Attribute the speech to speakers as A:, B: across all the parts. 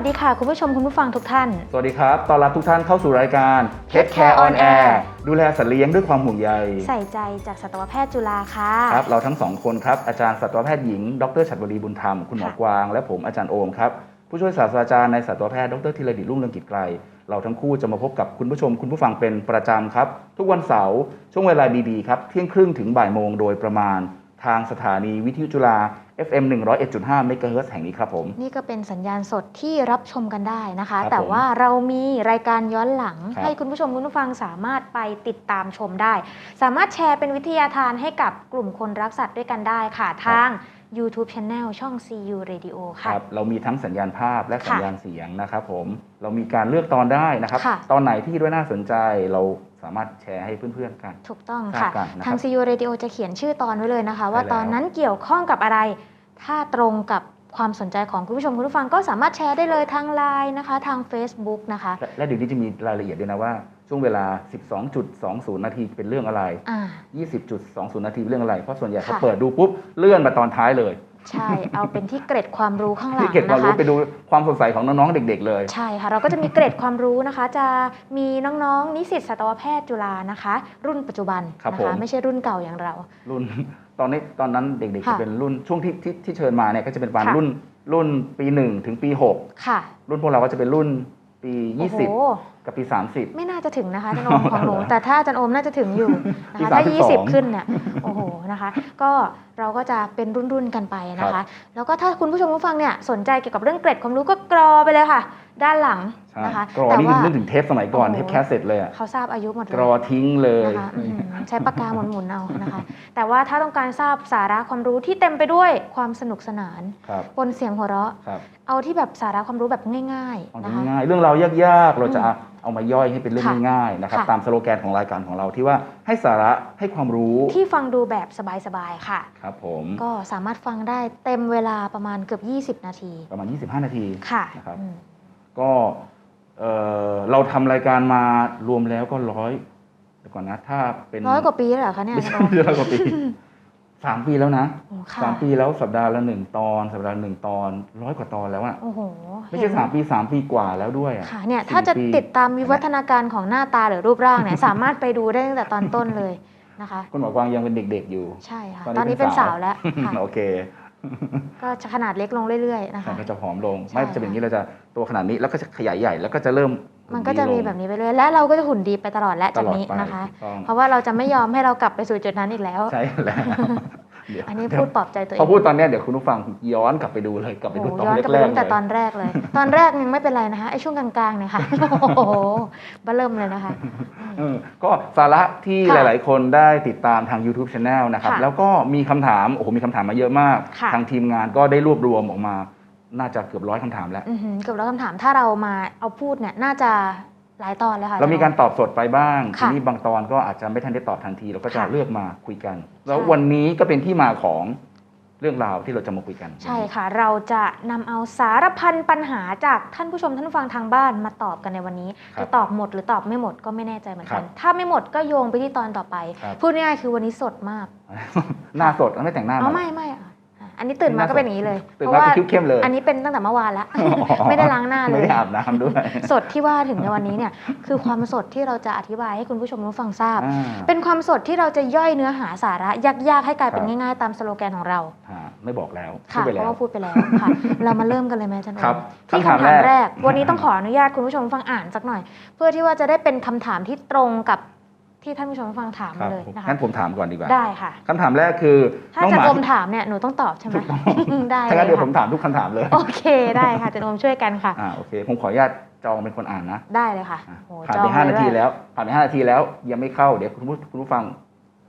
A: วัสดีค่ะคุณผู้ชมคุณผู้ฟังทุกท่าน
B: สวัสดีครับต้อนรับทุกท่านเข้าสู่รายการ Take Care on Air ดูแลสัตว์เลี้ยงด้วยความห่วงใย
A: ใส่ใจจากสัตวแพทย์จุฬาค่ะ
B: ครับ เราทั้งสองคนครับ อาจารย์สัตวแพทย์หญิง ดรฉัตรวลีบุญธรรม คุณหมอ
A: ค่ะ
B: กวาง และผมอาจารย์โอมครับ ผู้ช่วยศาสตราจารย์ในสัตวแพทย์ ดรธีรดิตรุ่งเรืองกิจไกรเราทั้งคู่จะมาพบกับคุณผู้ชมคุณผู้ฟังเป็นประจำครับ ทุกวันเสาร์ช่วงเวลาดีๆครับ เที่ยงครึ่งถึงบ่ายโมงโดยประมาณ ทางสถานีวิทยุจุฬา FM 101.5เมกะเฮิรตซ์แห่งนี้ครับผม
A: นี่ก็เป็นสัญญาณสดที่รับชมกันได้นะคะ
B: ครับ
A: แต่
B: ผม
A: ว่าเรามีรายการย้อนหลัง
B: ครับ
A: ให้คุณผู้ชมคุณผู้ฟังสามารถไปติดตามชมได้ สามารถแชร์เป็นวิทยาทานให้กับกลุ่มคนรักสัตว์ด้วยกันได้ค่ะ ทาง YouTube Channel ช่อง CU Radio
B: ค
A: ค่ะ
B: รับเรามีทั้งสัญญาณภาพและ
A: ค่ะ
B: สัญญาณเสียงนะครับผม เรามีการเลือกตอนได้นะครับ
A: ค่ะ
B: ตอนไหนที่ด้วยน่าสนใจเราสามารถแชร์ให้เพื่อนๆกัน
A: ถูกต้อง
B: ทรา
A: ค่ะ
B: บกันนะครับ
A: ทาง CU Radio จะเขียนชื่อตอนไว้เลยนะคะ ว่า
B: ใช่แล้ว
A: ตอนนั้นเกี่ยวข้องกับอะไร ถ้าตรงกับความสนใจของคุณผู้ชมคุณผู้ฟังก็สามารถแชร์ได้เลยทาง Line นะคะ ทาง Facebook นะคะ
B: และและเดี๋ยวนี้จะมีรายละเอียดด้วยนะว่า ช่วงเวลา 12.20 นาทีเป็นเรื่องอะไร
A: อ่า
B: 20.20 นาทีเป็นเรื่องอะไร เพราะส่วนใหญ่
A: ค่ะ
B: เขาเปิดดูปุ๊บ เลื่อนมาตอนท้ายเลย
A: ใช่ เอาเป็นที่เกร็ดความรู้ข้างหลั
B: ที่
A: ง
B: เก็บความ
A: นะ
B: รู้
A: คะ
B: ไปดูความสดใสของน้องๆเด็ก ๆ เลย
A: ใช่ค่ะ เราก็จะมีเกร็ดความรู้นะคะ จะมีน้องๆ นิสิตสัตวแพทย์จุฬานะคะ รุ่นปัจจุบัน
B: ครับ
A: นะ
B: ผม
A: คะ ไม่ใช่รุ่นเก่าอย่างเรา
B: รุ่น ตอนนี้ตอนนั้นเด็กๆ
A: ค่ะ
B: จะเป็นรุ่นช่วงที่ที่ที่เชิญมาเนี่ยก็จะเป็นประมาณ
A: ค่ะ
B: รุ่นรุ่นปี1ถึงปี
A: ค่ะ
B: 6รุ่นพวกเราก็จะเป็นรุ่นปี
A: โอ้โห
B: 20 กับปี 30
A: ไม่น่าจะถึงนะคะอาจันโอมของหนูแต่ถ้าอาจันโอมน่าจะถึงอยู่นะ
B: ที่
A: คะถ้า
B: 32
A: 20 ขึ้นเนี่ยโอ้โหนะคะ ก็เราก็จะเป็นรุ่นๆกันไปนะ
B: ครั
A: คะ
B: บ
A: แล้วก็ถ้าคุณผู้ชมผู้ฟังเนี่ยสนใจเกี่ยวกับเรื่องเกร็ดความรู้ก็กรอไปเลยค่ะ ด้านหลัง
B: ใช่
A: นะคะ
B: กรอ
A: แต่
B: นี่
A: ว่า
B: นึกถึงเทปสมัยก่อน
A: โอ้โห
B: เทปแคสเซ็ตเลยอะ
A: เขาทราบอายุหมดเล
B: ก
A: ย
B: รอทิ้งเลย
A: นะคะอื้อหือใช้ปากกาหมุนๆเอานะคะ แต่ว่าถ้าต้องการทราบสาระความรู้ที่เต็มไปด้วยความสนุกสนาน
B: ครับ
A: ปนเสียงหัวเราะ
B: ครับ
A: เอาที่แบบสาระความรู้แบบง่าย
B: เอา
A: ๆนะคะ
B: ง่ายๆเรื่องเราวยากๆเราจะ
A: อืม
B: เอามาย่อยให้เป็นเรื่อง
A: ค่ะ
B: ง่ายๆนะครับ
A: ค่ะ
B: ตามสโลแกนของรายการของเราที่ว่าให้สาระให้ความรู้
A: ที่ฟังดูแบบสบายๆค่ะ
B: ครับผม
A: ก็สามารถฟังได้เต็มเวลาประมาณเกือบ 20 นาที
B: ประมาณ 25 นาที
A: ค่ะ
B: นะครับ
A: อืม
B: ก็เอ่อเราทำรายการมารวมแล้วก็ร้อยเดี๋ยวก่อนนะ ถ้าเป็น
A: ร้อยกว่าปีแล้วเหรอคะเนี่ย
B: ไม่ใช่
A: อาจารย์โอม
B: ร้อยกว่าปี สามปีแล้วนะ
A: โอ้ค่ะ
B: สามปีแล้วสัปดาห์ละหนึ่งตอน สัปดาห์ละหนึ่งตอนร้อยกว่าตอนแล้วอะ
A: โอ้โห
B: ไม่ใช่
A: เห็น
B: สามปีสามปีกว่าแล้วด้วยอะ
A: ค่ะเนี่ย
B: สี่
A: ถ้าจะ
B: ปี
A: ติดตามวิวัฒนาการของหน้าตาหรือรูปร่างเนี่ย สามารถไปดูได้ตั้งแต่ตอนต้นเลยนะคะ
B: คุณหมอกวางยังเป็นเด็กๆอยู่
A: ใช่ค่ะ
B: ตอนนี้
A: ตอนนี้เป็น
B: เป็น
A: สา
B: สาวว
A: แล้วค่ะ
B: โอเค
A: ก็จะขนาดเล็กลงเรื่อยๆนะคะ
B: ก็จะผอมลง
A: ใช่
B: ไม่จะเป็นอย่างนี้เราจะตัวขนาดนี้แล้วก็จะขยายใหญ่แล้วก็จะเริ่ม
A: มันก็จะมีแบบนี้ไปเรื่อยและเราก็จะหุ่นดีไปตลอดและ
B: ต
A: จาก
B: ลอด
A: นี้
B: ไป
A: นะคะ
B: ถูกต้อง
A: เพราะว่าเราจะไม่ยอมให้เรากลับไปสู่จุดนั้นอีกแล้ว
B: ใช่แล้วเดี๋ยว
A: อันนี้พูดปลอบใจตัวเอ
B: พองพูดตอนเนี้ยเดี๋ยวคุณผู้ฟังย้อนกลับไปดูเลยกลับไป
A: โอ้
B: ดู
A: โห
B: ตอน
A: ย้อนกลับไป
B: แรก
A: ตั้ง
B: ๆ
A: แต่
B: เลย
A: ตอนแรกเลย ตอนแรกยังไม่เป็นไรนะคะไอ้ช่วงกลางๆเนี่ยค่ะโอ้โหบ้าเริ่มเลยนะคะ
B: เออก็สาระที่
A: ค่ะ
B: หลาย ๆ คนได้ติดตามทาง YouTube Channel นะครับ
A: ค่ะ
B: แล้วก็มีคำถามโอ้โหมีคำถามมาเยอะมาก
A: ค่ะ
B: ทางทีมงานก็ได้รวบรวมออกมา น่าจะเกือบร้อยคำถามแล้ว
A: อือหือเกือบร้อยคำถามถ้าเรามาเอาพูดเนี่ยน่าจะหลายตอนเลยค่ะ
B: เรามีการตอบสดไปบ้างที
A: ค่ะ
B: นี้บางตอนก็อาจจะไม่ทันได้ตอบทันที เราก็จะ
A: ค่ะ
B: เลือกมาคุยกัน แล้ว
A: ใช่
B: วันนี้ก็เป็นที่มาของเรื่องราวที่เราจะมาคุยกัน
A: ใช่ค่ะ เราจะนำเอาสารพันปัญหาจากท่านผู้ชมท่านผู้ฟังทางบ้านมาตอบกันในวันนี้
B: ครับ
A: จะตอบหมดหรือตอบไม่หมดก็ไม่แน่ใจเหมือนกัน
B: ครับ
A: ถ้าไม่หมดก็โยงไปที่ตอนต่อไป
B: ครับ
A: พูดง่ายๆคือวันนี้สดมาก
B: หน้าสดไม่แต่งหน้า
A: อ๋อ
B: มา
A: ไม่ไม่อะ อะอันนี้ตื่นมาก็เป็นอย่างนี้เลย
B: ตื่น
A: เพ
B: มา
A: ราะว่า
B: ก็คิ้วเข้มเลย
A: อันนี้เป็นตั้งแต่เมื่อวานแล้ว ไม่ได้ล้างหน้าเล
B: ไม่
A: ย
B: ได้อาบน้ำด้วย
A: สดที่ว่าถึงในวันนี้เนี่ย คือความสดที่เราจะอธิบายให้คุณผู้ชมผู้ฟังทราบ
B: อ่า
A: เป็นความสดที่เราจะย่อยเนื้อหาสาระยากๆให้กลายเป็น
B: ครับ
A: ง่ายๆ ตามสโลแกนของเรา
B: อ่าไม่บอกแล้วพูด
A: ค่ะ
B: ไป
A: เพ
B: แล้ว
A: ราะว่าพูดไปแล้วค่ะ เรามาเริ่มกันเลยไหมอาจันโอม
B: ครับ
A: ที่
B: คำถาม
A: คำถาม
B: แร
A: แร
B: ก
A: กวันนี้ต้องขออนุญาตคุณผู้ชมฟังอ่านสักหน่อย เพื่อที่ว่าจะได้เป็นคำถามที่ตรงกับ ที่ท่านผู้ชมฟังถาม
B: ครั
A: มา
B: บ
A: เลยนะคะ
B: งั้นผมถามก่อนดีกว่า
A: ได้ค่ะ
B: คำถามแรกคือ
A: ถ้า
B: น้อง
A: อา
B: ห
A: จะ
B: มา
A: อมถามเนี่ยหนูต้องตอบใช่ไหม
B: ถูกต้อง
A: อืมได้
B: ถ้างั้น
A: เล
B: เดี๋ย
A: ยว
B: ผม
A: ค่ะ
B: ถามทุกคำถามเลย
A: โอเคได้ค่ะอาจันโอมช่วยกันค่ะ
B: อ่าโอเค ผมขออนุญาตจองเป็นคนอ่านนะ
A: ได้เลยค่ะ
B: อะ
A: โอ้
B: ผ่าน
A: จอ
B: ไป
A: ง
B: ห้า
A: เล
B: นายที
A: ด้วย
B: แล้วผ่านไปห้านาทีแล้วยังไม่เข้าเดี๋ยวคุณผู้คุณผู้ฟัง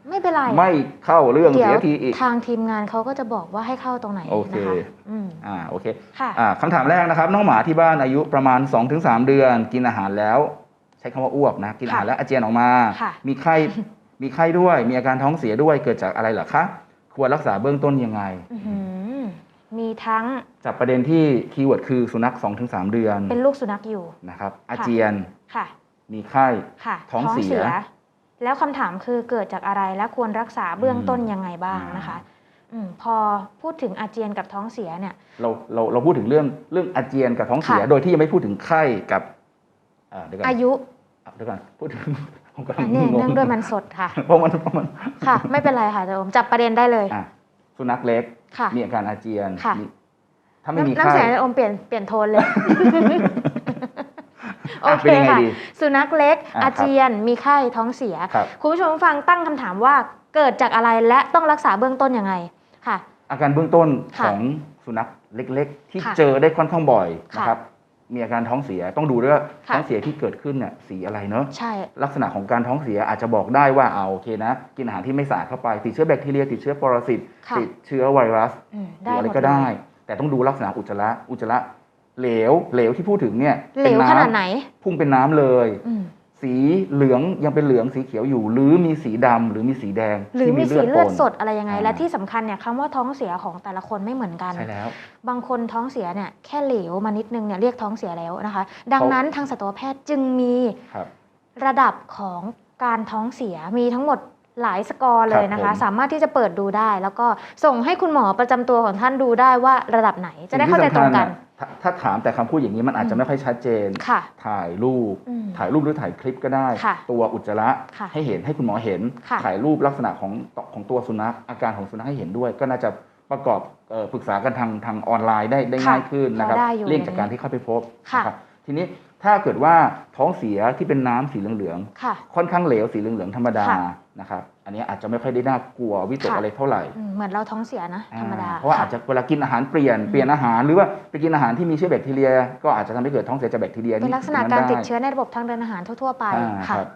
A: ไม่เป็นไร
B: ไม่เข้าเรื่อง
A: เดี๋
B: เสี
A: ยวย
B: ทีอีก
A: ทางทีมงานเขาก็จะบอกว่าให้เข้าตรงไหน
B: โอเค
A: นะคะอืม
B: อ่าโอเค
A: ค่ะ
B: อ่าคำถามแรกนะครับ น้องหมาที่บ้านอายุประมาณ 2-3 เดือนกินอาหารแล้ว ใช้คำว่าอ้วกนะกินอาหาร
A: ค่ะ
B: แล้วอาเจียนออกมา
A: ค่ะ
B: มีไข้มีไข้ด้วย มีอาการท้องเสียด้วยเกิดจากอะไรเหรอคะควรรักษาเบื้องต้นยังไง
A: อื้อหือมีทั้ง
B: จากประเด็นที่คีย์เวิร์ดคือสุนัข 2-3 เดือน
A: เป็นลูกสุนัขอยู่
B: นะครับอาเจียน
A: ค่ะ
B: มีไข้
A: ค่ะ
B: ท้องเสีย
A: แล้วคำถามคือเกิดจากอะไรและควรรักษาเบื้องต้นยังไงบ้าง
B: อ่าน
A: นะคะอืมพอพูดถึงอาเจียนกับท้องเสียเนี่ย
B: เราเราเราพูดถึงเรื่องเรื่องอาเจียนกับท้องเสีย
A: ค่ะ
B: โดยที่ยังไม่พูดถึงไข้กับอ่า เดี๋ยวก่อน
A: อายุ
B: เดี๋ยวก่อนพูดถึงผมกำลั
A: อั
B: ง
A: นนี้
B: ง
A: เนื่องงด้วยมันสดค่ะ
B: เพราะมันเพราะมัน
A: ค่ะ ไม่เป็นไรค่ะอาจารย์โอมจับประเด็นได้เลย
B: อะสุนัขเล็ก
A: ค่ะ
B: มีอาการอาเจียน
A: ค่ะ
B: มีถ้าไม่มี
A: น้ำ
B: ไข้
A: เสียงอาจารย์โอมเปลี่ยนเปลี่ยนโทนเลยโอ
B: อะ
A: เค
B: เป็นยังไง
A: ค่ะ
B: ดี
A: สุนัขเล็ก
B: อะ
A: อาเจียนมีไข้ท้องเสีย
B: ครับ
A: คุณผู้ชมฟังตั้งคำถามว่าเกิดจากอะไรและต้องรักษาเบื้องต้นยังไงค่ะ
B: อาการเบื้องต้น
A: ค่ะ
B: ของสุนัขเล็ก ๆ ที่
A: ค่ะ
B: เจอได้ค่อนข้างบ่อย
A: ค่ะ
B: นะครับ มีอาการท้องเสียต้องดูด้วยว่า
A: ค่ะ
B: ท้องเสียที่เกิดขึ้นเนี่ยสีอะไรเนอะ
A: ใช่
B: ลักษณะของการท้องเสียอาจจะบอกได้ว่าเอาโอเคนะ กินอาหารที่ไม่สะอาดเข้าไป ติดเชื้อแบคทีเรีย ติดเชื้อปรสิต
A: ค่ะ
B: ติดเชื้อไวรัส
A: อืม
B: หรืออะไร
A: หม
B: ก็ได้
A: เลย
B: แต่ต้องดูลักษณะอุจจาระอุจจาระเหลวเหลวที่พูดถึงเนี่ย
A: เหล
B: ป็
A: ว
B: น้ำ
A: ขนาดไหน
B: พุ่งเป็นน้ำเลย
A: อืม
B: สีเหลืองยังเป็นเหลืองสีเขียวอยู่ หรือมีสีดำหรือมีสีแดง
A: หรือ
B: ที่
A: มีสีเลือด
B: ปน
A: สดอะไรยังไง
B: อ่า
A: และที่สำคัญเนี่ยคำว่าท้องเสียของแต่ละคนไม่เหมือนกัน
B: ใช่แล้ว
A: บางคนท้องเสียเนี่ยแค่เหลวมานิดนึงเนี่ยเรียกท้องเสียแล้วนะคะ ดัง
B: เขา
A: นั้นทางสัตวแพทย์จึงมี
B: ครับ
A: ระดับของการท้องเสียมีทั้งหมด หลายสกอร์เลยนะ
B: ครั
A: คะ
B: บผม
A: สามารถที่จะเปิดดูได้ แล้วก็ส่งให้คุณหมอประจำตัวของท่านดูได้ว่าระดับไหนจะได้เข้าใจตรงกัน
B: สิ่ที่สำคัญน่ะถ้าถ้าถามแต่คำพูดอย่างนี้มันอาจจะไม่ค่อยชัดเจน
A: ค่ะ
B: ถ่ายรูป
A: อืม
B: ถ่ายรูปหรือถ่ายคลิปก็ได้
A: ค่ะ
B: ตัวอุจจาระ
A: ค่ะ
B: ให้เห็นให้คุณหมอเห็น
A: ค่ะ
B: ถ่ายรูปลักษณะของของตัวสุนัข อาการของสุนัขให้เห็นด้วย ก็น่าจะประกอบเอ่อปรึกษากันทางทางออนไลน์ได้ได้
A: ค่ะ
B: ง่ายขึ้นนะครับ
A: พอได้อยู่
B: เลี่ยงจากการที่เข้าไปพบ
A: ค่ะ
B: นะครับทีนี้ ถ้าเกิดว่าท้องเสียที่เป็นน้ำสีเหลือง
A: ค่ะ
B: ๆค่อนข้างเหลวสีเหลืองๆธรรมดา
A: ค่ะ
B: นะครับอันนี้อาจจะไม่ค่อยได้น่ากลัววิตก
A: ค่ะ
B: อะไรเท่าไหร่
A: อืมเหมือนเราท้องเสียนะธรรมดา
B: อ่เพราะว่า
A: ค่
B: อาจจะเวลากินอาหารเปลี่ยน
A: อืม
B: เปลี่ยนอาหารหรือว่าไปกินอาหารที่มีเชื้อแบคทีเรีย ก็อาจจะทำให้เกิดท้องเสียจากแบคทีเรีย
A: เป็นลักษณะ
B: ตง
A: การ
B: ได้
A: ติดเชื้อในระบบทางเดินอาหารทั่วๆไป
B: อ่า
A: ค่ะ
B: ครับ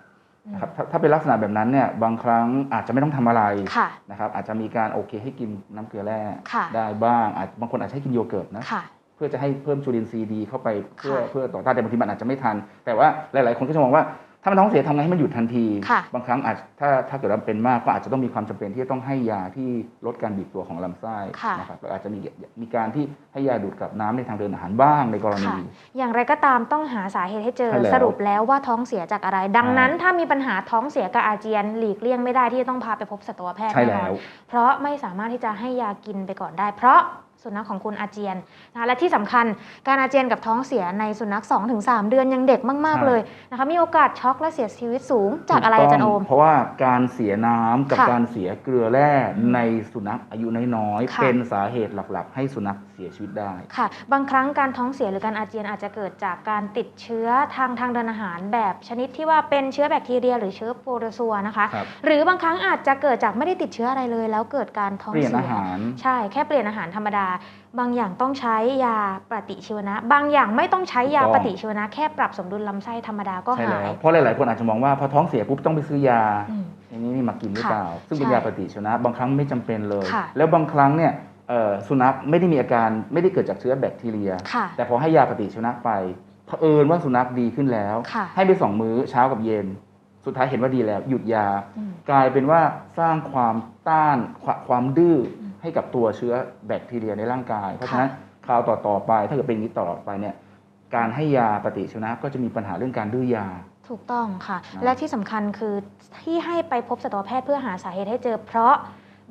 A: อืม
B: ครับถ้าถ้าเป็นลักษณะแบบนั้นเนี่ยบางครั้งอาจจะไม่ต้องทำอะไร
A: ค่ะ
B: นะครับอาจจะมีการโอเคให้กินน้ำเกลือแร่
A: ค่ะ
B: ได้บ้างอาจบางคนอาจจะให้กินโยเกิร์ตนะ
A: ค่ะ
B: เพื่อจะให้เพิ่มจุลินทรีย์ดีเข้าไปเพื่อ
A: ค่ะ
B: เพื่อต่อต้านแต่บางทีมันอาจจะไม่ทัน แต่ว่าหลาย ๆ คนก็จะมองว่าถ้ามันท้องเสียทำไงให้มันหยุดทันที
A: ค่ะ
B: บางครั้งอาจถ้าถ้าเกิดว่าเป็นมากก็อาจจะต้องมีความจำเป็นที่จะต้องให้ยาที่ลดการบีบตัวของลำไส้
A: ค่ะ
B: นะครับแล้วอาจจะมีมีการที่ให้ยาดูดกลับน้ำในทางเดินอาหารบ้างในกรณี
A: ค่ะ อย่างไรก็ตามต้องหาสาเหตุให้เจอ
B: ใช่แล้ว
A: สรุปแล้วว่าท้องเสียจากอะไร ดังนั้น
B: อ่า
A: ถ้ามีปัญหาท้องเสียกับอาเจียน หลีกเลี่ยงไม่ได้ที่จะต้องพาไปพบสัตวแพทย์
B: ใช่
A: แน่น
B: แล้
A: อน
B: ว
A: เพราะไม่สามารถที่จะให้ยากินไปก่อนได้ เพราะ สุนัขของคุณอาเจียนนะคะและที่สำคัญการอาเจียนกับท้องเสียในสุนัข 2-3 เดือนยังเด็กมาก
B: ใช่
A: ๆเลยนะคะมีโอกาสช็อกและเสียชีวิตสูงจากอะไรอาจารย์โอม
B: เพราะว่าการเสียน้ำกับ
A: ค่ะ
B: การเสียเกลือแร่
A: อืม
B: ในสุนัขอายุน้อย
A: ค่ะ
B: ๆเป็นสาเหตุหลัก ๆ ให้สุนัขเสียชีวิตได้
A: ค่ะ บางครั้งการท้องเสียหรือการอาเจียนอาจจะเกิดจากการติดเชื้อทางทางเดินอาหารแบบชนิดที่ว่าเป็นเชื้อแบคทีเรีย หรือเชื้อโปรโตซัวนะคะ
B: ครับ
A: หรือบางครั้งอาจจะเกิดจากไม่ได้ติดเชื้ออะไรเลย แล้วเกิดการท้อง
B: เปลี่ยน
A: เสี
B: อายหาร
A: ใช่แค่เปลี่ยนอาหารธรรมดาบางอย่างต้องใช้ยาปฏิชีวนะ บางอย่างไม่ต้องใช้ยา
B: ถูก
A: ป
B: ต้อง
A: ฏิชีวนะ แค่ปรับสมดุลลำไส้ธรรมดาก็
B: ใช่
A: หา
B: แล้
A: ย
B: วเพราะหลาย ๆ คนอาจจะมองว่าพอท้องเสียปุ๊บต้องไปซื้อยา
A: อืม
B: อย่างนี้นี่มากินหรือ
A: ค่ะ
B: เปล่า ซึ่งเป็น
A: ใช่
B: ยาปฏิชีวนะ บางครั้งไม่จำเป็นเลย
A: ค่ะ
B: แล้วบางครั้งเนี่ยเอ่อสุนัขไม่ได้มีอาการไม่ได้เกิดจากเชื้อแบคทีเรีย
A: ค่ะ
B: แต่พอให้ยาปฏิชีวนะไปเผอิญว่าสุนัขดีขึ้นแล้ว
A: ค่ะ
B: ให้ไปสองมื้อเช้ากับเย็น สุดท้ายเห็นว่าดีแล้ว หยุดยา
A: อืม
B: กลายเป็นว่าสร้างความต้านควาความดื้ออ
A: ม
B: ให้กับตัวเชื้อแบคทีเรียในร่างกาย เพราะฉะนั้นคราวต่อๆไป ถ้าเกิดเป็นอย่างนี้ตลอดไปเนี่ยการให้ยาปฏิชีวนะก็จะมีปัญหาเรื่องการดื้อยา
A: ถูกต้องค่ะ
B: นะ
A: และที่สำคัญคือที่ให้ไปพบสัตวแพทย์เพื่อหาสาเหตุให้เจอเพราะ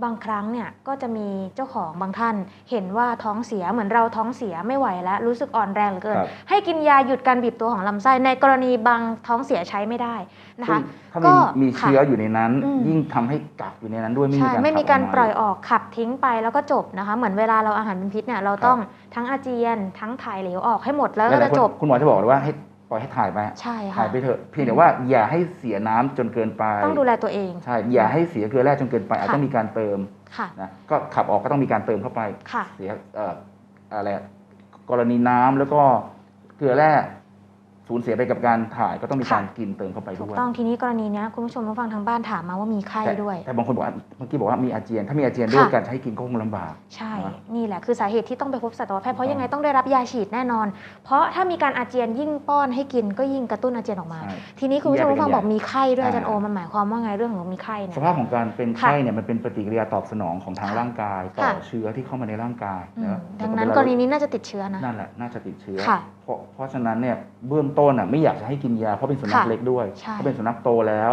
A: บางครั้งเนี่ยก็จะมีเจ้าของบางท่าน เห็นว่าท้องเสียเหมือนเราท้องเสียไม่ไหวแล้ว รู้สึกอ่อนแรงเหลือเกิน
B: ครับ
A: ให้กินยาหยุดการบีบตัวของลำไส้ในกรณีบางท้องเสียใช้ไม่ได้นะ
B: ซึ่
A: คะ
B: งถ้า
A: ก็
B: มีมี
A: ค่ะ
B: เชื้ออยู่ในนั้น
A: อืม
B: ยิ่งทำให้กักอยู่ในนั้นด้วยไม่มี
A: ใช่
B: การ
A: ไม่มี
B: ขับ
A: การ
B: ออก
A: ปล่อยออกขับทิ้งไปแล้วก็จบนะคะ เหมือนเวลาเราอาหารเป็นพิษเนี่ยเราต้องทั้งอาเจียนทั้งถ่ายเหลวออกให้หมดแล้ว
B: ห
A: ก็
B: ลาย
A: จะ
B: ๆคน
A: จบ
B: คุณหมอจะบอกเลยว่าให้ ปล่อยให้ถ่ายไป
A: ใช่
B: ถ่า
A: ค่ะ
B: ยไปเถอะเพียงแต่ว่าอย่าให้เสียน้ำจนเกินไป
A: ต้องดูแลตัวเอง
B: ใช่อย่าให้เสียเกลือแร่จนเกินไป อาจ
A: ค่ะ
B: ต้องมีการเติม
A: ค่ะ
B: นะก็ขับออกก็ต้องมีการเติมเข้าไป
A: ค่ะ
B: เสียเอ่ออะไรอะกรณีน้ำแล้วก็เกลือแร่ สูญเสียไปกับการถ่ายก็ต้องมีการ
A: ค่ะ
B: กินเติมเข้าไป
A: ถูก
B: ด้วย
A: ต้องทีนี้กรณีเนี้ยคุณผู้ชมผู้ฟังทางบ้านถามมาว่ามีไข้
B: แต่
A: ด้วย
B: แต่บางคนบอกว่าเมื่อกี้บอกว่ามีอาเจียน ถ้ามีอาเจียนด้วย
A: ค่ะ
B: การใช้กินก็คงลำบาก
A: ใช่
B: นะ
A: นี่แหละคือสาเหตุที่ต้องไปพบสัตวแพทย์เพราะ
B: ถูกต้อง
A: ยังไงต้องได้รับยาฉีดแน่นอน เพราะถ้ามีการอาเจียนยิ่งป้อนให้กินก็ยิ่งกระตุ้นอาเจียนออกมา
B: ใช่
A: ทีนี้คุณผู้ชมผู้ฟัง
B: แยก
A: บ
B: เป็น
A: อกมีไข้ด้วย
B: อ่า
A: อาจารย์โอมันหมายความว่าไงเรื่องของมีไข้เนี่ย
B: สภาพของการเป็น
A: ค่ะ
B: ไข้เนี่ยมันเป็นปฏิกิริยาตอบสนองของทาง
A: ค่ะ
B: ร่างกาย ต่อ
A: ค่ะ
B: เชื้อที่เข้ามาในร่างกาย
A: อืม
B: นะ
A: ดังนั้น
B: เวลาก
A: รณีนี้น่าจะติดเชื้อนะ
B: นั่นแหละน่าจะติดเชื้อ
A: ค่ะ
B: เพราะเพราะฉะนั้นเนี่ยเบื้องต้นอะไม่อยากจะให้กินยาเพราะเป็นสุนัข
A: ค่ะ
B: เล็กด้วย
A: ใช่
B: ถ้าเป็นสุนัขโตแล้ว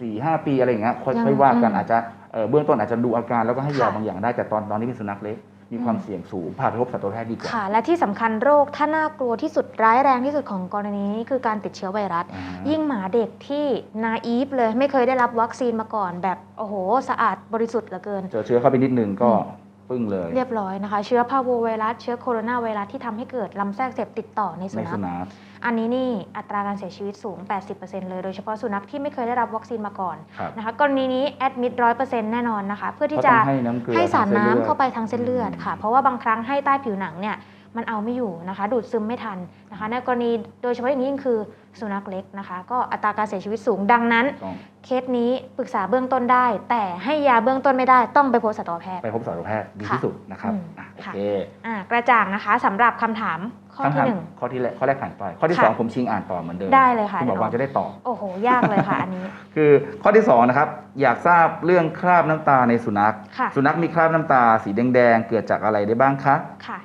B: สี่ห้าปีอะไรอย่างเงี้ยค่อย
A: ยัง
B: ค่อยว่ากัน
A: อืม
B: อาจจะเอ่อเบื้องต้นอาจจะดูอาการแล้วก็ให้ยา
A: ค่ะ
B: บางอย่างได้แต่ตอนตอนนี้เป็นสุนัขเล็ก มีความ
A: อืม
B: เสี่ยงสูงพาไปพบสัตวแพทย์ดีกว่า
A: ค่ะ และที่สำคัญโรคถ้าน่ากลัวที่สุดร้ายแรงที่สุดของกรณีนี้คือการติดเชื้อไวรัส
B: อ่า
A: ยิ่งหมาเด็กที่นาอีฟเลยไม่เคยได้รับวัคซีนมาก่อน แบบโอ้โห สะอาดบริสุทธิ์เหลือเกิน
B: เจอเชื้อเข้าไปนิดนึงก็
A: อืม
B: ปึ้งเลย
A: เรียบร้อยนะคะ เชื้อพาโวไวรัส เชื้อโคโรนาไวรัสที่ทำให้เกิดลำแทรกเสพติดต่อในสุ
B: ใน
A: นั
B: สุ
A: ข
B: นัข
A: อันนี้นี่อัตราการเสียชีวิตสูง 80%เลย โดยเฉพาะสุนัขที่ไม่เคยได้รับวัคซีนมาก่อน
B: ครับ
A: นะคะกรณีนี้แอดมิดร้อยเปอร์เซ็นต์แน่นอนนะคะ เพื่อที่
B: ก็
A: จะ
B: ต้องให้น้ำเกลือ
A: ให้สาร
B: ทงส้
A: น้ำ
B: ลือด
A: เข้าไปทางเส้นเลือดค่ะ เพราะว่าบางครั้งให้ใต้ผิวหนังเนี่ย มันเอาไม่อยู่นะคะ ดูดซึมไม่ทันนะคะในกรณีโดยเฉพาะอย่างยิ่งคือสุนัขเล็กนะคะ ก็อัตราการเสียชีวิตสูงดังนั้น
B: ต้อง
A: เคสนี้ปรึกษาเบื้องต้นได้ แต่ให้ยาเบื้องต้นไม่ได้ต้องไปพบสัตวแพทย์
B: ไปพบสัตวแพทย์ดีที่สุดนะครับ
A: อืม
B: อะโอ
A: ค่ะ
B: เค
A: อ่ากระจ่างนะคะสำหรับคำถามข้อ
B: คำ
A: ที่
B: ถาม
A: หนึ่ง
B: ข้อที่แรกข้อแรกผ่านไป ข้อที่
A: ค่ะ
B: สองผมชิงอ่านต่อเหมือนเดิม
A: ได้เลยค่ะ
B: คุณบอกว่าจะได้ตอบ
A: โอ้โห ยากเลยค่ะ อันนี้
B: คือข้อที่2นะครับ อยากทราบเรื่องคราบน้ำตาในสุนัข
A: ค่ะ
B: สุนัขมีคราบน้ำตาสีแดงๆ เกิดจากอะไรได้บ้างคะ
A: ค่ะ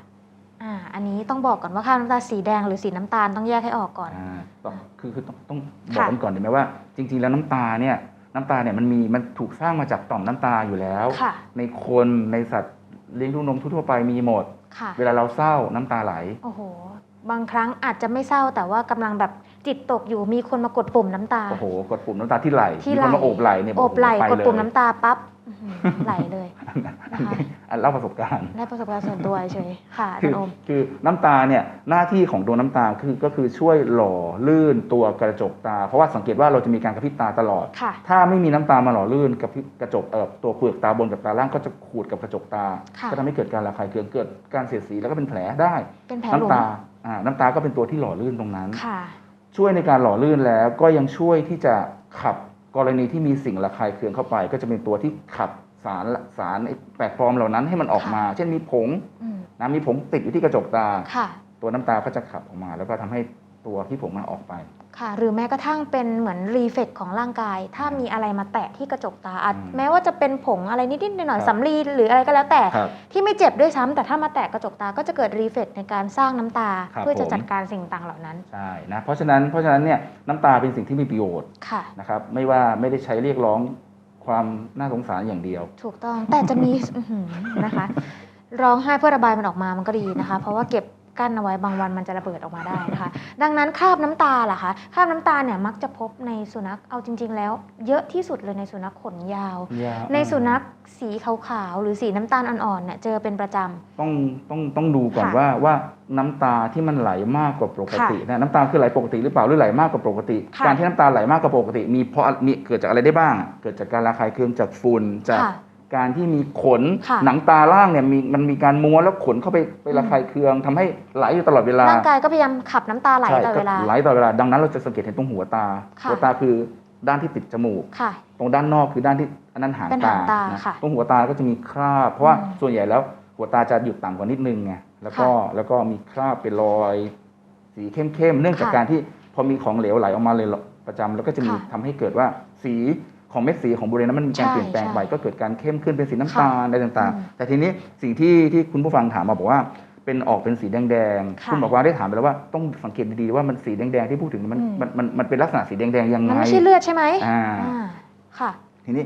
A: อ่าอันนี้ต้องบอกก่อนว่าข้าวน้ำตาลสีแดงหรือสีน้ำตาลต้องแยกให้ออกก่อน
B: อ่าต้องคือคือต้องต้องบ
A: ค่ะ
B: อกกันก่อนดีไหมว่า จริง ๆ แล้วน้ำตาเนี่ยน้ำตาเนี่ยมันมีมันถูกสร้างมาจากต่อมน้ำตาอยู่แล้ว
A: ค่ะ
B: ในคนในสัตว์เลี้ยงลูกนมทั่วๆไปมีหมด
A: ค่ะ
B: เวลาเราเศร้าน้ำตาไหล
A: โอ้โห บางครั้งอาจจะไม่เศร้าแต่ว่ากำลังแบบจิตตกอยู่มีคนมากดปุ่มน้ำตา
B: โอ้โห กดปุ่มน้ำตาที่ไหล
A: ที่
B: มี
A: ไหล่
B: คนมาโอบไหลเนี่ย
A: โอบไหล่
B: ป
A: กดปุ่ม
B: เลย
A: น้ำตาปั๊บอื้อหือ ไหลเลยนะคะ
B: อันเล่าประสบการณ์
A: ได้ประสบการณ์ส่วนตัวเฉยๆค่ะอา
B: คื
A: จาร
B: อ
A: ย์โอม
B: คือน้ำตาเนี่ยหน้าที่ของดวงน้ำตาคือก็คือช่วยหล่อลื่นตัวกระจกตา เพราะว่าสังเกตว่าเราจะมีการกระพริบตาตลอด
A: ค่ะ
B: ถ้าไม่มีน้ำตามาหล่อลื่นกระพริบกระจกเอ่อตัวเปลือกตาบนกับตาล่างก็จะขูดกับกระจกตา
A: ค่ะ
B: ก็ทำให้เกิดการระคายเคืองเกิดการเสียดสีแล้วก็เป็นแผลได้
A: เป็นแผลหลว
B: น้ำตาอ่าน้ำตาก็เป็นตัวที่หล่อลื่นตรงนั้น
A: ค่ะ
B: ช่วยในการหล่อลื่นแล้วก็ยังช่วยที่จะขับ กรณีที่มีสิ่งระคายเคืองเข้าไป ก็จะเป็นตัวที่ขับสารสารไอ้แปลกปลอมเหล่านั้นให้มันออกมา เช่นมีผง
A: อืม
B: นะมีผงติดอยู่ที่กระจกตา
A: ค่ะ
B: ตัวน้ำตาก็จะขับออกมา แล้วก็ทำให้ตัวที่ผงมันออกไป
A: ค่ะ หรือแม้กระทั่งเป็นเหมือนรีเฟกของร่างกาย ถ้ามีอะไรมาแตะที่กระจกตาอาจ
B: อืม
A: แม้ว่าจะเป็นผงอะไรนิดๆหน่อย
B: ครับ
A: ๆสำลีหรืออะไรก็แล้วแต่
B: ครับ
A: ที่ไม่เจ็บด้วยซ้ำแต่ถ้ามาแตะกระจกตาก็จะเกิดรีเฟกในการสร้างน้ำตา
B: ครับ
A: เพื่อจะ
B: ผม
A: จัดการสิ่งต่างเหล่านั้น
B: ใช่นะเพราะฉะนั้นเพราะฉะนั้นเนี่ยน้ำตาเป็นสิ่งที่มีประโยชน์
A: ค่ะ
B: นะครับไม่ว่าไม่ได้ใช้เรียกร้องความน่าสงสารอย่างเดียว
A: ถูกต้องแต่จะมี อื้อหือนะคะ ร้องไห้เพื่อระบายมันออกมามันก็ดีนะคะ เพราะว่าเก็บ กั้นเอาไว้บางวันมันจะระเบิดออกมาได้นะคะ ดังนั้นคราบน้ำตาล่ะคะคราบน้ำตาเนี่ยมักจะพบในสุนัขเอาจริง ๆ แล้ว เยอะที่สุดเลยในสุนัขขนยาว ในสุนัขสีขาวๆหรือสีน้ำตาลอ่อนๆเนี่ยเจอเป็นประจำ
B: ต้องต้องต้องดูก่อน
A: ค่ะ
B: ว่าว่าน้ำตาที่มันไหลมากกว่าปกตินะน้ำตาคือไหลปกติหรือเปล่าหรือไหลมากกว่าปกติ
A: ค่ะ
B: การที่น้ำตาไหลมากกว่าปกติ มีเพราะมีเกิดจากอะไรได้บ้าง เกิดจากการระคายเคืองจากฝุ่นจาก
A: ค่ะ
B: การที่มีขน
A: ค่ะ
B: หนังตาล่างเนี่ยมีมันมีการม้วนแล้วขนเข้าไปไประคายเคืองทำให้ไหลอยู่ตลอดเวลา
A: ร่างกายก็พยายามขับน้ำตาไหล
B: ใช่
A: ตลอดเวลา
B: ก็ไหลตลอดเวลาดังนั้นเราจะสังเกตเห็นตรงหัวตา
A: ค่ะ
B: หัวตาคือด้านที่ติดจมูก
A: ค่ะ
B: ตรงด้านนอกคือด้านที่อันนั้นหาง
A: เป็น
B: ตา
A: หางตา
B: นะ
A: ค่ะ
B: ตรงหัวตาก็จะมีคราบ เพราะว่า
A: อืม
B: ส่วนใหญ่แล้วหัวตาจะหยุดต่ำกว่านิดนึงไงแล้วก็
A: ค่ะ
B: แล้วก็มีคราบเป็นรอย สีเข้มๆเนื่องจาก
A: ค่ะ
B: การที่พอมีของเหลวไหลออกมาเลยประจำแล้วก็จะมี
A: ค่ะ
B: ทำให้เกิดว่าสี ของเม็ดสีของบริเวณนั้นมันมีการ
A: ใช่
B: เปลี่ยนแปลง
A: ใช่
B: ไปก็เกิดการเข้มขึ้นเป็นสีน้ำ
A: ค่ะ
B: ตาลอะไรต่าง
A: อืม
B: ๆแต่ทีนี้สิ่งที่ที่คุณผู้ฟังถามมาบอกว่าเป็นออกเป็นสีแดงๆ
A: ค่ะ
B: คุณบอกว่าได้ถามไปแล้วว่าต้องสังเกตดีๆว่ามันสีแดงๆที่พูดถึงมัน
A: อืม
B: มันมันมันเป็นลักษณะสีแดงๆยังไง
A: มันไม่ใช่เลือดใช่ไหม
B: อ่า
A: อ่าค่ะ
B: ทีนี้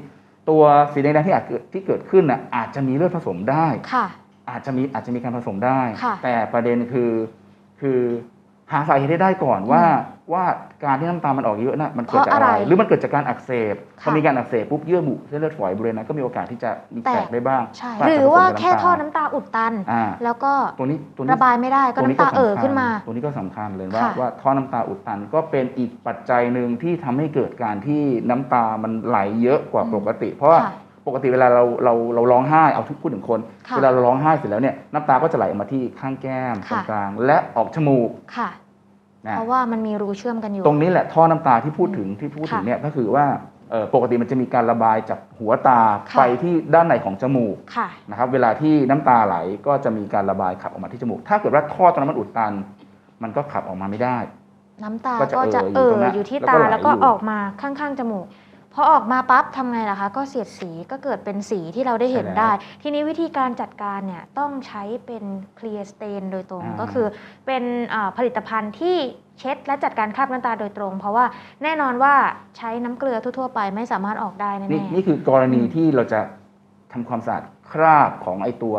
B: ตัวสีแดงๆที่อาจเกิดที่เกิดขึ้นน่ะอาจจะมีเลือดผสมได้
A: ค่ะ
B: อาจจะมีอาจจะมีการผสมได้
A: ค่ะ
B: แต่ประเด็นคือคือหาสาเหตุให้ได้ก่อนว่า ว่าการที่น้ำตามันออกเยอะน่ะมันเกิดจากอะไร
A: เพราะอะไร
B: หรือมันเกิดจากการอักเสบ
A: ค่ะ
B: พอมีการอักเสบปุ๊บเยื่อบุเส้นเลือดฝอยบริเวณนั้นก็มีโอกาสที่จะมีแต
A: แต
B: ก
A: ก
B: ได้บ้าง
A: ใช่
B: ก็จ
A: ห
B: จะ
A: รือว่า
B: ผสมกับ
A: แค่ท่อน้ำตาอุดตัน
B: อ่า
A: แล้วก็
B: ตัวนี้ตัวนี้
A: ระบายไม่ได้ก็
B: ตัวนี้
A: น้ำตาเอ่อ
B: สำคัญ
A: ขึ้นมา
B: ตัวนี้ก็สำคัญเลยว่า
A: ค่ะ
B: ว่าท่อน้ำตาอุดตันก็เป็นอีกปัจจัยหนึ่งที่ทำให้เกิดการที่น้ำตามันไหลเยอะกว่าปกติ เพราะว่า
A: ค่ะ
B: ปกติเวลาเราเราเราร้องไห้เอาทุกพูดถึงคน
A: ค่ะ
B: เวลาเราร้องไห้เสร็จแล้วเนี่ยน้ำตาก็จะไหลออกมาที่ข้างแก้มตร
A: ค่ะ
B: งกลางและออกจมูก
A: ค่ะ
B: นะ
A: เพราะว่ามันมีรูเชื่อมกันอยู่
B: ตรงนี้แหละท่อน้ำตาที่พูดถึงที่พูดถึง
A: ค่ะ
B: เนี่ยก็คือว่าเอ่อปกติมันจะมีการระบายจากหัวตา
A: ค่ะ
B: ไปที่ด้านในของจมูก
A: ค่ะ
B: นะครับเวลาที่น้ำตาไหลก็จะมีการระบายขับออกมาที่จมูก ถ้าเกิดว่าท่อตรงนั้นมันอุดตัน มันก็ขับออกมาไม่ได้
A: น้ำตา
B: ก็จะ
A: ก็จะ
B: เอ่
A: เอ่
B: ออยู่ตรงนั้
A: อนอยู่ที่
B: แล้วก็
A: ตา
B: ไหล
A: แล้วก็
B: อยู่
A: ออกมาข้างๆจมูก พอออกมาปั๊บทำไงล่ะคะ ก็เสียดสีก็เกิดเป็นสีที่เราได้เห็น
B: ใช่แล้ว
A: ได้ ทีนี้วิธีการจัดการเนี่ยต้องใช้เป็นเคลียร์สเตนโดยตรง
B: อ่า
A: ก็คือเป็นอ่าผลิตภัณฑ์ที่เช็ดและจัดการคราบน้ำตาโดยตรง เพราะว่าแน่นอนว่าใช้น้ำเกลือทั่วๆไปไม่สามารถออกได้แน่
B: นี่
A: ๆ
B: นี่คือกรณีที่เราจะทำความสะอาดคราบของไอตัว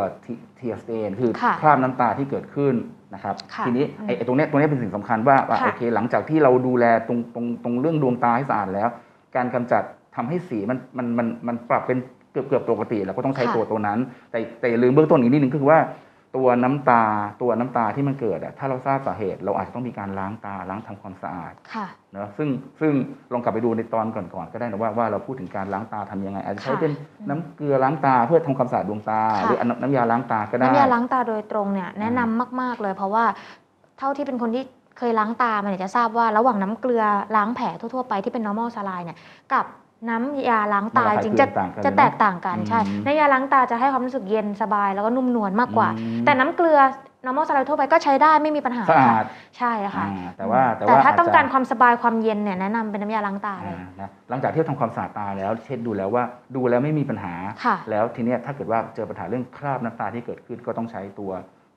B: เทียสเตนคือ
A: ค่ะ
B: คราบน้ำตาที่เกิดขึ้นนะครับ
A: ค่ะ
B: ทีนี้ไอ
A: อืม
B: ไอตรงเนี้ยตรงเนี้ยเป็นสิ่งสำคัญว่าว่า
A: ค่ะ
B: โอเค หลังจากที่เราดูแลตรงตรงตรงเรื่องดวงตาให้สะอาดแล้ว การกำจัดทำให้สีมันมันมันมันปรับเป็นเกือบเกือบปกติเราก็ต้องใช้
A: ค่ะ
B: ตัวตัวนั้น แต่แต่อย่าลืมเบื้องต้นอีกนิดนึงก็คือว่าตัวน้ำตาตัวน้ำตาที่มันเกิดอะถ้าเราทราบสาเหตุ เราอาจจะต้องมีการล้างตาล้างทำความสะอาด
A: ค่ะ
B: เนอะซึ่งซึ่งลองกลับไปดูในตอนก่อนๆก็ได้นะว่าว่าเราพูดถึงการล้างตาทำยังไง อาจจะใช้
A: ค่ะ
B: เป็นน้ำเกลือล้างตาเพื่อทำความสะอาดดวงตา
A: ค่ะ
B: หรือน้ำน้ำยาล้างตาก็ได้
A: น้ำยาล้างตาโดยตรงเนี่ยแนะนำมาก ๆเลย เพราะว่าเท่าที่เป็นคนที่ เคยล้างตามาเนี่ยจะทราบว่าระหว่างน้ำเกลือล้างแผลทั่วๆไปที่เป็น normal saline เนี่ยกับน้ำยาล้างตา
B: มันราคา
A: จริงๆจะ
B: ต่างกัน
A: จะ
B: เลยนะ
A: แตกต่างกัน
B: อืม
A: ใช่น้ำยาล้างตาจะให้ความรู้สึกเย็นสบายแล้วก็นุ่มนวลมากกว่า
B: อืม
A: แต่น้ำเกลือ normal saline ทั่วไปก็ใช้ได้ไม่มีปัญหา
B: สะอา
A: ค่ะ
B: ด
A: ใช่ค่ะ
B: อ่าแต่ว่าแต่
A: แต่
B: ว่า
A: ถ้า
B: จจะ
A: ต้องการความสบายความเย็นเนี่ยแนะนำเป็นน้ำยาล้างตาเลย
B: อ่านะหลังจากที่ทำความสะอาดตาแล้วเช็ดดูแล้วว่าดูแล้วไม่มีปัญหา
A: ค่ะ
B: แล้วทีเนี้ยถ้าเกิดว่าเจอปัญหาเรื่องคราบน้ำตาที่เกิดขึ้นก็ต้องใช้ตัว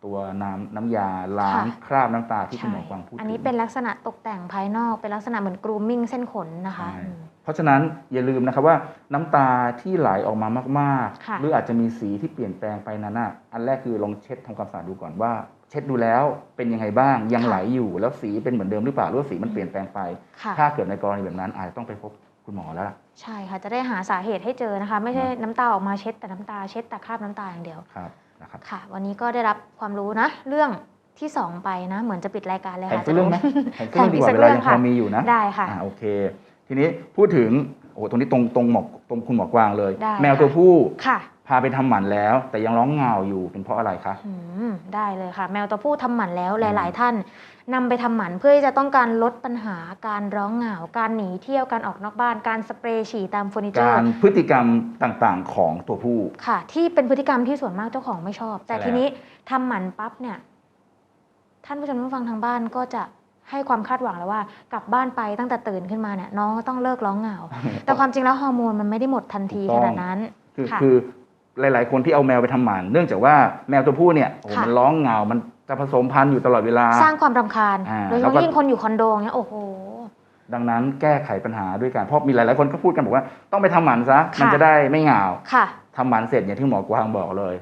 B: ตัวน้ำน้ำยาล้าง
A: ค่ะ
B: คราบน้ำตาที่คุณ
A: ใช่
B: หมอกวางพูด
A: อันนี้
B: ถึง
A: เป็นลักษณะตกแต่งภายนอกเป็นลักษณะเหมือน grooming เส้นขนนะคะ
B: ใช่
A: อืม
B: เพราะฉะนั้นอย่าลืมนะครับว่าน้ำตาที่ไหลออกมามาก
A: ค่ะ
B: ๆหรืออาจจะมีสีที่เปลี่ยนแปลงไปนั้นน่ะอันแรกคือลองเช็ดทำความสะอาดดูก่อนว่า เช็ดดูแล้วเป็นยังไงบ้างยัง
A: ค่ะ
B: ไหลอยู่แล้วสีเป็นเหมือนเดิมหรือเปล่าหรือว่าสีมันเปลี่ยนแปลงไป
A: ค่ะ
B: ถ้าเกิดในกรณีแบบนั้นอาจจะต้องไปพบคุณหมอแล้วล่ะ
A: ใช่ค่ะจะได้หาสาเหตุให้เจอนะคะ ไม่ใช่น้ำตาออกมาเช็ดแต่น้ำตาเช็ดแต่คราบน้ำตาอย่างเดียว
B: ครับ นะครับ
A: ค่ะ วันนี้ก็ได้รับความรู้นะ เรื่องที่ 2 ไปนะ เหมือนจะปิดรายการเลย
B: แข่ง
A: ค่ะ
B: สักเรื่องไหม
A: จะ
B: แข่งสักเรื่องดีกว่าเวลายังพ
A: ค่ะ
B: อมีอยู่นะ
A: ได้ค่ะ
B: อ่าโอเค ทีนี้พูดถึงโอ้โหตรงนี้ตรงตรงหมอกตรงคุณหมอกวางเลย
A: ได้
B: แมว
A: ค่ะ
B: ตัวผู้
A: ค่ะ
B: พาไปทำหมันแล้ว แต่ยังร้องเงาอยู่เป็นเพราะอะไรคะ
A: อืมได้เลยค่ะ แมวตัวผู้ทำหมันแล้ว
B: อืม
A: หลาย ๆ ท่าน นำไปทำหมันเพื่อที่จะต้องการลดปัญหาการร้องเหงา การหนีเที่ยวการออกนอกบ้านการสเปรย์ฉี่ตามเฟอร์นิเจอ
B: การ
A: ร์
B: พฤติกรรมต่างๆ ของตัวผู้
A: ค่ะ ที่เป็นพฤติกรรมที่ส่วนมากเจ้าของไม่ชอบ แต่
B: ใช่แล้ว
A: ทีนี้ทำหมันปั๊บเนี่ยท่านผู้ชมผู้ฟังทางบ้านก็จะให้ความคาดหวังแล้วว่ากลับบ้านไปตั้งแต่ตื่นขึ้นมาเนี่ยน้องก็ต้องเลิกร้องเหงา แต่ความจริงแล้วฮอร์โมนมันไม่ได้หมดทันที
B: ถูก
A: ข
B: ต้อง
A: นาดนั้น
B: คือ
A: ค่ะ
B: คือหลาย ๆ คนที่เอาแมวไปทำหมัน เนื่องจากว่าแมวตัวผู้เนี่ยโอ้โห
A: ค่ะ
B: มันร้องเงา มัน จะผสมพันธุ์อยู่ตลอดเวลา
A: สร้างความรำคาญ
B: อ่า
A: โดยเฉ
B: แล้วก็
A: พาะยิ่งคนอยู่คอนโดเนี่ยโอ้โห
B: ดังนั้นแก้ไขปัญหาด้วยการเพราะมีหลายๆคนก็พูดกันบอกว่าต้องไปทำหมันซะ
A: ค่ะ
B: มันจะได้ไม่เหงา
A: ค่ะ
B: ทำหมันเสร็จอย่างที่หมอกวางบอกเลย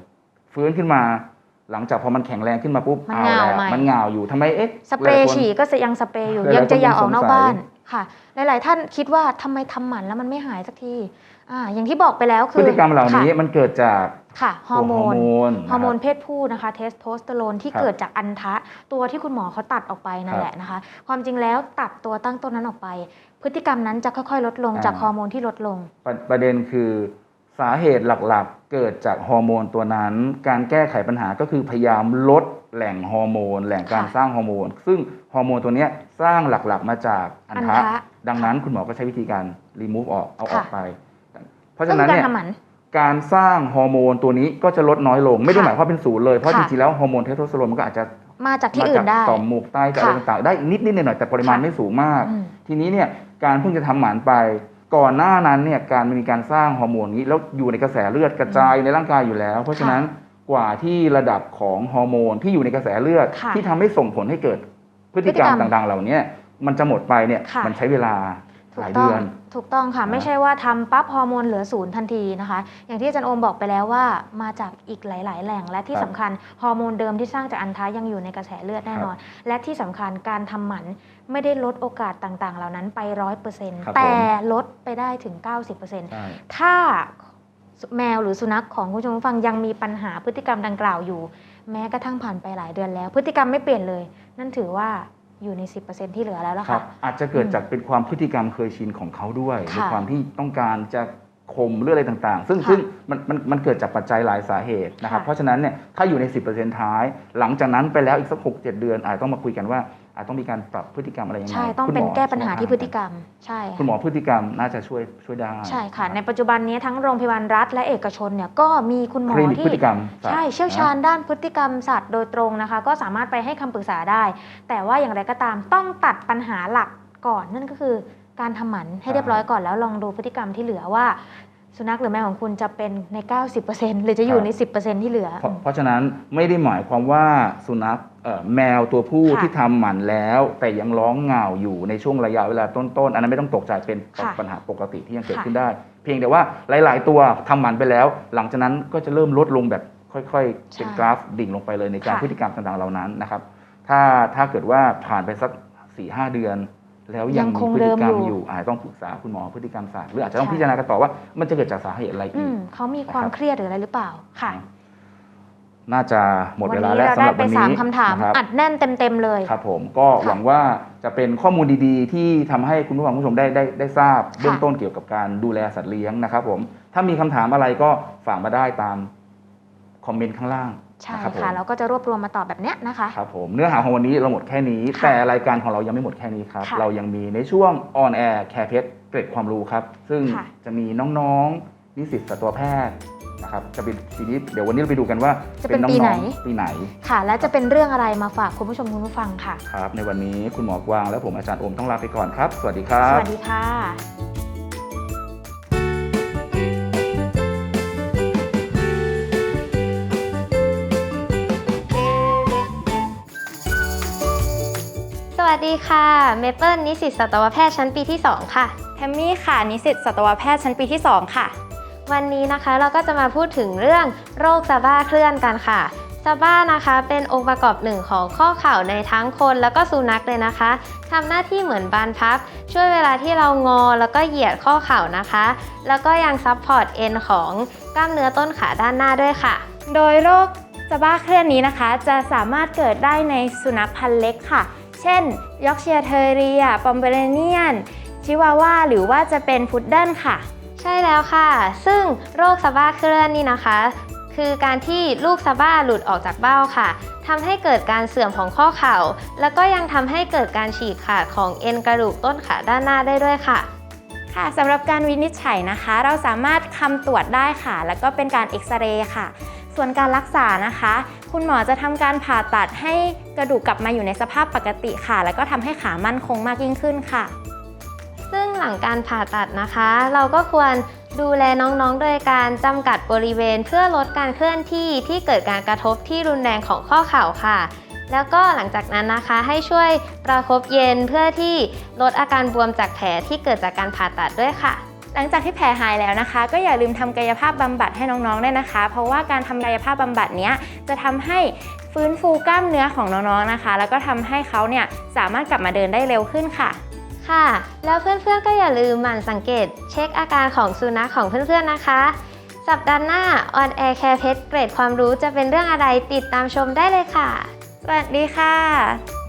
B: ฟื้นขึ้นมาหลังจากพอมันแข็งแรงขึ้นมาปุ๊บ
A: มัน
B: เอา
A: เหงา
B: แล้ว
A: ใหม่
B: มันเหงาอยู่ทำไมเอ๊ะ
A: สเปรย์
B: หลายๆคน
A: ฉี่ก็ยังสเปรย์อยู่
B: หลายๆ
A: ยังจะอยากออกนอก
B: คนสงสัย
A: บ้านค่ะ หลาย ๆ ท่านคิดว่าทำไมทำหมันแล้วมันไม่หายสักทีอ่าอย่างที่บอกไปแล้วคื
B: พ
A: อ
B: ฤติกรรมเหล่านี้
A: ค่ะ
B: มันเกิดจาก
A: ค่ะฮอร์โม
B: ตัวฮอร์
A: น
B: โมน
A: ฮอร์โมน
B: นะคบ
A: เพศผู้นะคะเทสโทสเตอโรนที่
B: ครับ
A: เกิดจากอันทะ ตัวที่คุณหมอเขาตัดออกไปนั่น
B: ครับ
A: แหละนะคะ ความจริงแล้วตัดตัวตั้งต้นนั้นออกไป พฤติกรรมนั้นจะค่อยๆ ลดลง
B: อ่า
A: จากฮอร์โมนที่ลดลง
B: ประประเด็นคือสาเหตุหลักๆ เกิดจากฮอร์โมนตัวนั้น การแก้ไขปัญหาก็คือพยายามลดแหล่งฮอร์โมน แหล่งการ
A: ค่ะ
B: สร้างฮอร์โมน ซึ่งฮอร์โมนตัวเนี้ยสร้างหลักๆ มาจากอันทะ
A: อันทะ
B: ดังนั้นคุณหมอก็ใช้วิธีการรีมูฟออกเอาออก
A: ค่ะ
B: ไป เพราะ
A: ก็
B: ฉะ
A: คื
B: นั้น
A: อการ
B: เนี่ย
A: ทำหมัน
B: การสร้างฮอร์โมนตัวนี้ก็จะลดน้อยลง ไม่ได้
A: ค่ะ
B: หมายความเป็นศูนย์เลย เพราะ
A: ค่ะ
B: จริงๆแล้วฮอร์โมนเทสโทสเตอโรนมันก็อาจจะ
A: มาจากที่
B: มา
A: อื่
B: จาก
A: นได้
B: ต่อมหมวกใต้จากอะไร
A: ค่ะ
B: ต่างๆ ได้นิดนิดๆหน่อยๆแต่ปริมาณ
A: ค่ะ
B: ไม่สูงมาก
A: อืม
B: ทีนี้เนี่ยการเพิ่งจะทำหมันไป ก่อนหน้านั้นเนี่ยการมีการสร้างฮอร์โมนนี้แล้วอยู่ในกระแสเลือดกระจายอยู่ในร่างกายอยู่แล้ว เพราะฉะนั้นกว่าที่ระดับของฮอร์โมนที่อยู่ในกระแสเลือด
A: ค่ะ
B: ที่ทำให้ส่งผลให้เกิดพฤติกรรม
A: พฤติกรรม
B: ต่างๆ เหล่านี้มันจะหมดไปเนี่ย
A: ค่ะ
B: มันใช้เวลา
A: ถู
B: หลากย
A: ต้อ
B: เดื
A: ง
B: อน
A: ถูกต้องค่ะ
B: นะ
A: ไม่ใช่ว่าทำปั๊บฮอร์โมนเหลือศูนย์ทันทีนะคะ อย่างที่อาจารย์โอมบอกไปแล้วว่ามาจากอีกหลาย ๆ แหล่งและที่
B: ครับ
A: สำคัญฮอร์โมนเดิมที่สร้างจากอันทะยังอยู่ในกระแสเลือดแน่นอน และที่สำคัญการทำหมันไม่ได้ลดโอกาสต่าง ๆ เหล่านั้นไปร้อยเปอร์เซ็นต์
B: ครับ
A: แต่
B: ผม
A: ลดไปได้ถึง 90%
B: ใช่
A: ถ้าแมวหรือสุนัขของคุณผู้ชมผู้ฟังยังมีปัญหาพฤติกรรมดังกล่าวอยู่ แม้กระทั่งผ่านไปหลายเดือนแล้ว พฤติกรรมไม่เปลี่ยนเลย นั่นถือว่า อยู่ใน 10%ที่เหลือแล้วละ
B: ครั
A: ค่ะ
B: บอาจจะเกิดจากเป็นความพฤติกรรมเคยชินของเขาด้วยหรือ
A: ค่ะ
B: ความที่ต้องการจะข่มหรืออะไรต่างๆ ซึ่ง
A: ค่ะ
B: ซึ่งมันมันมันเกิดจากปัจจัยหลายสาเหตุนะครับ
A: ค่ะ
B: เพราะฉะนั้นเนี่ยถ้าอยู่ใน 10%ท้าย หลังจากนั้นไปแล้วอีกสัก 6 7 เดือนอาจต้องมาคุยกันว่า อาจต้องมีการปรับพฤติกรรมอะไรยังไง
A: ใช่ต้อง
B: คุณหม
A: เป็นแก้ปัญหาที่พฤติ
B: ร
A: กรรมใช่ค่ะ
B: คุณหมอพฤติกรรมน่าจะช่วยช่วยได้
A: ใช่ค่ะ ใน
B: รับ
A: ปัจจุบันนี้ทั้งโรงพยาบาลรัฐและเอกชนเนี่ยก็มีคุณหมอ
B: คลินิก
A: ที่
B: พฤติกรรมสัตว์
A: ใช่เชี่ยวชาญด้านพฤติกรรมสัตว์โดยตรงนะคะ ก็สามารถไปให้คำปรึกษาได้ แต่ว่าอย่างไรก็ตามต้องตัดปัญหาหลักก่อนนั่นก็คือการทำหมันให้เรียบร้อยก่อนแล้วลองดูพฤติกรรมที่เหลือว่า สุนัขหรือแมวของคุณจะเป็นใน 90%หรือจะอยู่ใน 10%ที่เหลือ
B: เพราะเพราะฉะนั้นไม่ได้หมายความว่าสุนัขเอ่อ แมวตัวผู้
A: ค่ะ
B: ที่ทำหมันแล้ว แต่ยังร้องเหงาอยู่ในช่วงระยะเวลาต้นๆ อันนั้นไม่ต้องตกใจเป็น
A: ค่ะ
B: ปัญหาปกติที่ยังเกิด
A: ค่ะ
B: ขึ้นได้ เพียงแต่ว่าหลาย ๆ ตัวทำหมันไปแล้ว หลังจากนั้นก็จะเริ่มลดลงแบบค่อยๆ เป็นกราฟดิ่งลงไปเลยในการ
A: ค่ะ
B: พฤติกรรมต่างๆเหล่านั้นนะครับ ถ้าถ้าเกิดว่าผ่านไปสัก4ี่หเดือน แล้วยัง
A: ยัง
B: มี
A: คง
B: พฤติกรรม
A: เดิมอยู่
B: อยู่อาจจะต้องปรึกษาคุณหมอพฤติกรรมศาสตร์หรืออาจจะต้อง
A: ใช่
B: พิจารณากันต่อว่ามันจะเกิดจากสาเหตุอะไร
A: อื
B: อีก
A: มเขามีความ
B: นะครับ
A: เครียดหรืออะไรหรือเปล่าค่ะ
B: น่าจะหมด
A: วั
B: เวลา
A: นี้
B: แล้ว
A: เรา
B: สำห
A: ได้
B: รับ
A: ไป
B: วัน
A: สา
B: นี้
A: มคำถาม
B: นะครับ
A: อัดแน่นเต็มๆเลย
B: ครับผมก็
A: ค่ะ
B: หวังว่าจะเป็นข้อมูลดีๆ ที่ทำให้คุณผู้ฟังผู้ชมได้ได้ได้ทราบ
A: ค่ะ
B: เบื้องต้นเกี่ยวกับการดูแลสัตว์เลี้ยงนะครับผมถ้ามีคำถามอะไรก็ฝากมาได้ตามคอมเมนต์ข้างล่าง
A: ใช่
B: นะครับผม
A: ค่ะเราก็จะรวบรวมมาตอบแบบเนี้ยนะคะ
B: ครับผมเนื้อหาของวันนี้เราหมดแค่นี้
A: ค่ะ
B: แต่รายการของเรายังไม่หมดแค่นี้ครับ
A: ค่ะ
B: เรายังมีในช่วง on air แคร์เพชรเกร็ดความรู้ครับ ซึ่ง
A: ค่ะ
B: จะมีน้องๆ นิสิตสัตวแพทย์นะครับจะเป็นปีนี้เดี๋ยววันนี้เราไปดูกันว่า
A: จะเป็น
B: อง
A: ปีไหน
B: ๆปีไหน
A: ค่ะ และจะเป็นเรื่องอะไรมาฝากคุณผู้ชมคุณผู้ฟังค่ะ
B: ครับ ในวันนี้คุณหมอกวางและผมอาจารย์โอมต้องลาไปก่อนครับ สวัสดีครั
A: ส
B: บ
A: วัสดีค่ะ
C: สวัสดีค่ะ เมเปิลนิสิตสัตวแพทย์ชั้นปีที่ 2 ค่ะ
D: แทมมี่ค่ะ นิสิตสัตวแพทย์ชั้นปีที่ 2 ค่ะ
C: วันนี้นะคะเราก็จะมาพูดถึงเรื่องโรคซาบ้าเคลื่อนกันค่ะซาบ้านะคะเป็นองค์ประกอบหนึ่งของข้อเข่าในทั้งคนแล้วก็สุนัขเลยนะคะทำหน้าที่เหมือนบานพับ ช่วยเวลาที่เรางอแล้วก็เหยียดข้อเข่านะคะ แล้วก็ยังซับพอร์ตเอ็นของกล้ามเนื้อต้นขาด้านหน้าด้วยค่ะ
D: โดยโรคจะบ้าเคลื่อนนี้นะคะ จะสามารถเกิดได้ในสุนัขพันธุ์เล็กค่ะ เช่นยอร์กเชียร์เทอเรียปอมเบรเนียน ชิวาว่าหรือว่าจะเป็นพุดเดิ้ลค่ะ
C: ใช่แล้วค่ะ ซึ่งโรคซาบ้าเคลื่อนนี่นะคะ คือการที่ลูกซาบ้าหลุดออกจากเบ้าค่ะทำให้เกิดการเสื่อมของข้อเข่า แล้วก็ยังทำให้เกิดการฉีกขาดของเอ็นกระดูกต้นขาด้านหน้าได้ด้วยค่ะ
D: ค่ะสำหรับการวินิจฉัยนะคะ เราสามารถคำตรวจได้ค่ะ แล้วก็เป็นการเอ็กซเรย์ค่ะ ส่วนการรักษานะคะ คุณหมอจะทำการผ่าตัดให้กระดูกกลับมาอยู่ในสภาพปกติค่ะ แล้วก็ทำให้ขามั่นคงมากยิ่งขึ้นค่ะ
C: ซึ่งหลังการผ่าตัดนะคะ เราก็ควรดูแลน้องๆ โดยการจำกัดบริเวณเพื่อลดการเคลื่อนที่ที่เกิดการกระทบที่รุนแรงของข้อเข่าค่ะ แล้วก็หลังจากนั้นนะคะให้ช่วยประคบเย็นเพื่อที่ลดอาการบวมจากแผลที่เกิดจากการผ่าตัดด้วยค่ะ
D: หลังจากที่แผลหายแล้วนะคะ ก็อย่าลืมทำกายภาพบำบัดให้น้องๆด้วยนะคะ เพราะว่าการทำกายภาพบำบัดเนี้ยจะทำให้ฟื้นฟูกล้ามเนื้อของน้องๆนะคะ แล้วก็ทำให้เขาเนี่ยสามารถกลับมาเดินได้เร็วขึ้นค่ะ
C: ค่ะ แล้วเพื่อนๆก็อย่าลืมหมั่นสังเกต เช็คอาการของสุนัขของเพื่อนๆนะคะ สัปดาห์หน้า On Air Care Pet เกรดความรู้จะเป็นเรื่องอะไรติดตามชมได้เลยค่ะ
D: สวัสดีค่ะ